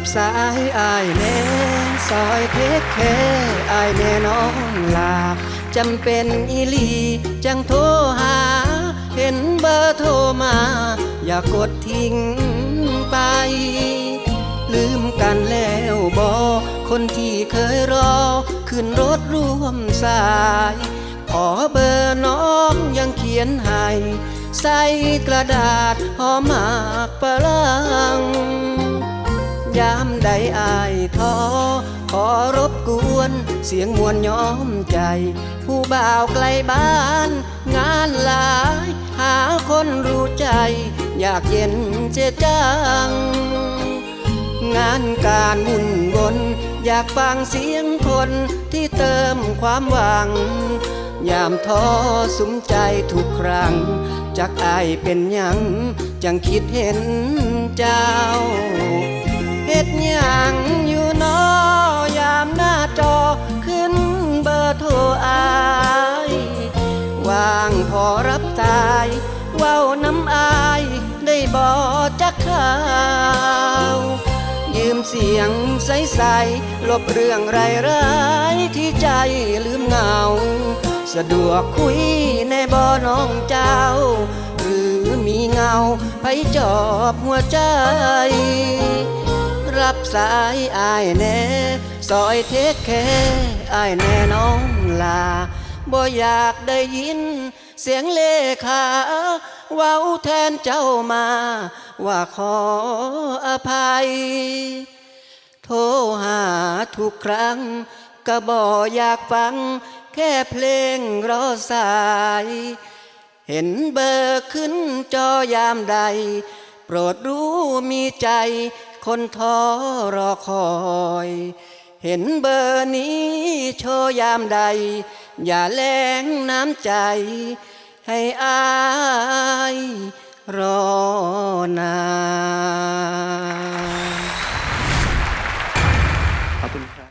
รับสายอายแน่ซอยเทคแค่อายแน่น้องลาจำเป็นอีลี จังโทรหา เห็นเบอร์โทรมา อย่ากดทิ้งไป ลืมกันแล้วบอคนที่เคยรอ ขึ้นรถร่วมสาย ขอเบอร์น้องยังเขียนให้ใส่กระดาษหอมมากปลัง ยามใดอายท้อขอรบกวนเสียงมวลย้อมใจ ผู้บ่าวไกลบ้าน งานหลาย หาคนรู้ใจ อยากเย็นเจจัง งานการมุ่นวนอยากฟังเสียงคนที่เติมความหวัง ยามท้อสุมใจทุกครั้งจากอายเป็นยัง จังคิดเห็นเจ้า ว่างพอรับสายเว้าน้ำอายได้บอจักข่าว ยืมเสียงใสๆลบเรื่องไร้ายที่ใจลืมเหงา สะดวกคุยในบ่อน้องเจ้า หรือมีเงาไปจอบหัวใจ รับสายอายแน่ซอยเทคแค่อายแน่น้องลา บ่อยากได้ยิน เสียงเลขาเว้าแทนเจ้ามา ว่าขออภัย โทรหาทุกครั้ง ก็บ่อยากฟัง แค่เพลงรอสาย เห็นเบอร์ขึ้นจอยามใด โปรดรู้มีใจ คนท้อรอคอยเห็นเบอร์นี้โชยามใด อย่าแรงน้ำใจ ให้อายรอนาน